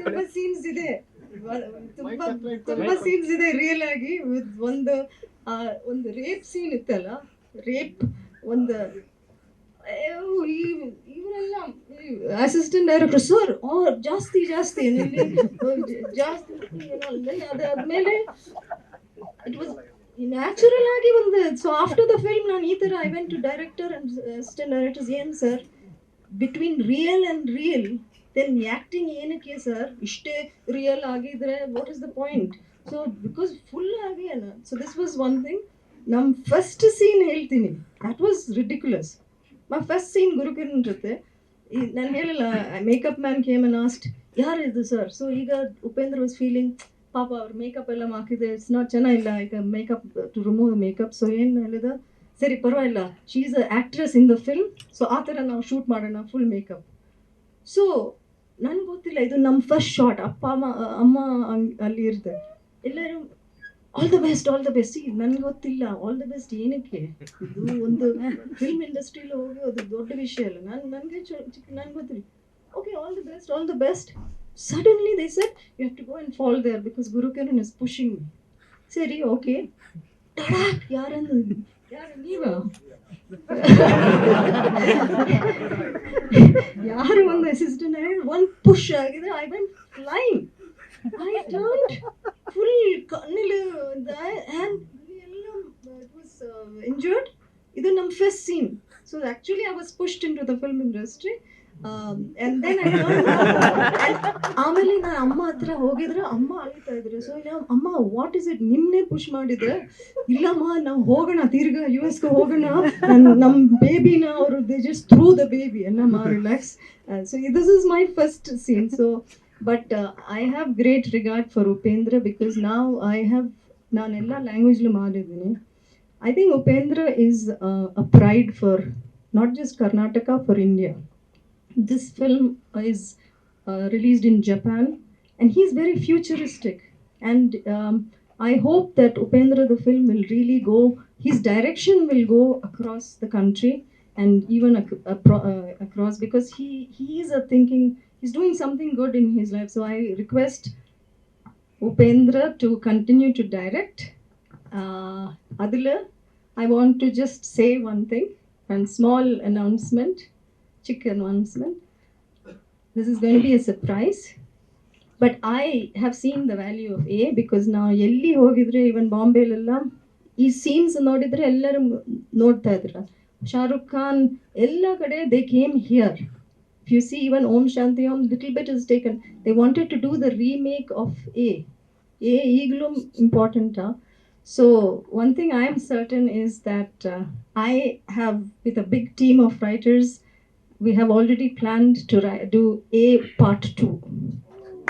ತುಂಬಾ ಸೀನ್ಸ್ ಇದೆ. ತುಂಬಾ ತುಂಬಾ ಸೀನ್ಸ್ ಇದೆ ರಿಯಲ್ ಆಗಿ ಒಂದು ಒಂದು ರೇಪ್ ಸೀನ್ ಇತ್ತಲ್ಲ? ರೇಪ್ ಒಂದು ಇವರೆಲ್ಲ ಅಸಿಸ್ಟೆಂಟ್ ಡೈರೆಕ್ಟರ್ ಸರ್ ಜಾಸ್ತಿ ಜಾಸ್ತಿ ಜಾಸ್ತಿ ಏನೋ ಅದಾದ್ಮೇಲೆ ಇಟ್ ವಾಸ್ ನ್ಯಾಚುರಲ್ ಆಗಿ ಒಂದು ಸೊ ಆಫ್ಟರ್ ದ ಫಿಲ್ಮ್ ನಾನು ಈ ತರ I went to director and assistant directors ಏನು sir? Between real and real then acting ಏನಕ್ಕೆ ಸರ್ ಇಷ್ಟೇ ರಿಯಲ್ ಆಗಿದ್ರೆ what is the point so because full ಆಗಿ ಅಲ್ಲ. So this was one thing ನಮ್ಮ ಫಸ್ಟ್ ಸೀನ್ ಹೇಳ್ತೀನಿ. That was ridiculous my first scene Gurukiran ಜೊತೆ ನಾನು ಹೇಳಿಲ್ಲ makeup man came and asked ಯಾರು ಇದು ಸರ್ ಸೊ ಈಗ ಉಪೇಂದ್ರ ವಾಸ್ ಫೀಲಿಂಗ್ ಪಾಪ ಅವ್ರ ಮೇಕಪ್ ಎಲ್ಲ ಹಾಕಿದೆ ಇಟ್ಸ್ ನಾಟ್ ಚೆನ್ನಾಗಿಲ್ಲ ಈಗ makeup to remove makeup so ಏನು ಹೇಳಿದ? ಸರಿ, ಪರವಾಗಿಲ್ಲ. She is a actress in the film so ಆ ಥರ ನಾವು ಶೂಟ್ ಮಾಡೋಣ ಫುಲ್ ಮೇಕಪ್ ಸೊ ನನಗೆ ಗೊತ್ತಿಲ್ಲ, ಇದು ನಮ್ಮ ಫಸ್ಟ್ ಶಾಟ್ ಅಪ್ಪ, ಅಮ್ಮ ಅಮ್ಮ ಅಲ್ಲಿ ಇರ್ತಾರೆ. ಎಲ್ಲರೂ all the best all the best ನನಗೆ ಗೊತ್ತಿಲ್ಲ ಆಲ್ ದ ಬೆಸ್ಟ್ ಏನಕ್ಕೆ? ಇದು ಒಂದು ಫಿಲ್ಮ್ ಇಂಡಸ್ಟ್ರಿಲಿ ಹೋಗಿ ಅದು ದೊಡ್ಡ ವಿಷಯ ಅಲ್ಲ. ನಾನು, ನನಗೆ ಚಿಕ್ಕ, ನನಗೆ ಗೊತ್ತಿಲ್ಲ. Okay all the best all the best suddenly they set you have to go and fall there because Gurukiran is pushing me ಸರಿ ಓಕೆ ಯಾರನ್ನು ಯಾರು ನೀವ ಯಾರು ಒಂದು ಅಸಿಸ್ಟೆಂಟ್ ಹೇಳಿ ಒಂದು ಪುಷ್ ಆಗಿದೆ. I went flying I turn full ಕಣ್ಣಿಲು and ಎಲ್ಲ ಇಟ್ ವಾಸ್ ಇಂಜರ್ಡ್ ಇದು ನಮ್ಮ first scene so actually I was pushed into the film industry and then ನಾನು ಅಮ್ಮ ಹತ್ರ ಹೋಗಿದ್ರೆ ಅಮ್ಮ ಅಳಿತಾ ಇದ್ರು. ಸೊ ಅಮ್ಮ ವಾಟ್ ಇಸ್ ಇಟ್ ನಿಮ್ನೆ ಪುಷ್ ಮಾಡಿದ್ರೆ, ಇಲ್ಲಮ್ಮ, ನಾವು ಹೋಗೋಣ, ತಿರ್ಗಾ ಯು ಎಸ್ಗೆ ಹೋಗೋಣ. ನಮ್ ನಮ್ಮ ಬೇಬಿನ ಅವರು they just threw the baby Yellamma relax so this is my first scene so but I have great regard for Upendra because ನಾವು ಐ ಹ್ಯಾವ್ ನಾನೆಲ್ಲ ಲ್ಯಾಂಗ್ವೇಜ್ಲು ಮಾಡಿದ್ದೀನಿ. I think Upendra is a pride for not just Karnataka for India this film is released in Japan and he's very futuristic. And um, I hope that Upendra the film will really go. His direction will go across the country and even ac- apro- uh, across because he he is a thinking. He's doing something good in his life. So I request Upendra to continue to direct. Uh, Adila, I want to just say one thing, one small announcement chick announcement. This is going to be a surprise. But I have seen the value of A because ನಾವು ಎಲ್ಲಿ ಹೋಗಿದ್ರೆ ಇವನ್ ಬಾಂಬೆಲೆಲ್ಲ ಈ scenes ನೋಡಿದ್ರೆ ಎಲ್ಲರೂ ನೋಡ್ತಾ ಇದ್ರ ಶಾರುಖ್ ಖಾನ್ ಎಲ್ಲ ಕಡೆ they came here if you see even Om Shanti Om little bit is taken they wanted to do the remake of a a ಈಗಲೂ ಇಂಪಾರ್ಟೆಂಟಾ so one thing I am certain is that I have with a big team of writers we have already planned to ri- do a part two.